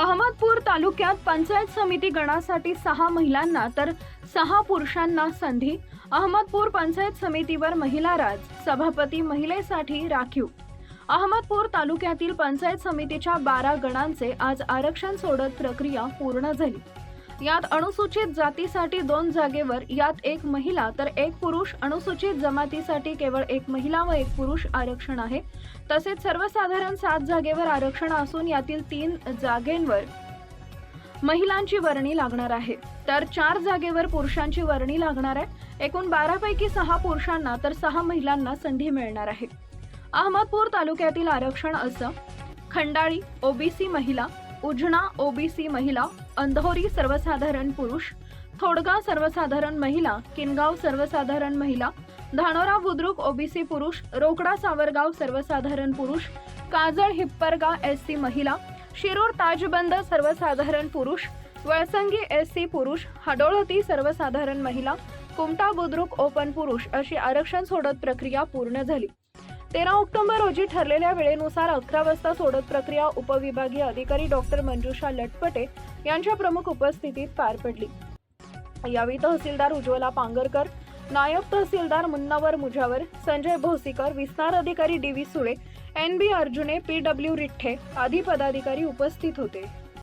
अहमदपूर तालुक्यात पंचायत समिती गणासाठी सहा महिलांना तर सहा पुरुषांना संधी. अहमदपूर पंचायत समितीवर महिला राज सभापती महिलेसाठी राखीव. अहमदपूर तालुक्यातील पंचायत समितीच्या बारा गणांचे आज आरक्षण सोडत प्रक्रिया पूर्ण झाली. यात अनुसूचित जातीसाठी दोन जागेवर यात एक महिला तर एक पुरुष. अनुसूचित जमातीसाठी केवळ एक महिला व एक पुरुष आरक्षण आहे. तसेच सर्वसाधारण सात जागेवर आरक्षण असून यातील तीन जागेंवर महिलांची वर्णी लागणार आहे. तर चार जागेवर पुरुषांची वर्णी लागणार आहे. एकूण बारापैकी सहा पुरुषांना तर सहा महिलांना संधी मिळणार आहे. अहमदपूर तालुक्यातील आरक्षण असं. खंडाळी ओबीसी महिला उजना ओबीसी महिला अंधोरी सर्वसाधारण पुरुष थोडगा सर्वसाधारण महिला किनगाव सर्वसाधारण महिला धानोरा बुद्रुक ओबीसी पुरुष रोकडा सावरगाव सर्वसाधारण पुरुष काजळ हिप्परगा एस सी महिला शिरूर ताजबंद सर्वसाधारण पुरुष वळसंगी एस सी पुरुष हडोळती सर्वसाधारण महिला कुमटा बुद्रुक ओपन पुरुष अशी आरक्षण सोडत प्रक्रिया पूर्ण झाली. तेरा ऑक्टोबर रोजी ठरलेल्या वेळेनुसार अकरा वाजता सोडत प्रक्रिया उपविभागीय अधिकारी डॉक्टर मंजुषा लटपटे यांच्या प्रमुख उपस्थितीत पार पडली. यावेळी तहसीलदार उज्ज्वला पांगरकर नायब तहसीलदार मुन्नावर मुजावर संजय भोसीकर विस्तार अधिकारी D V Sule N B Arjune P W Riththe आदी पदाधिकारी उपस्थित होते.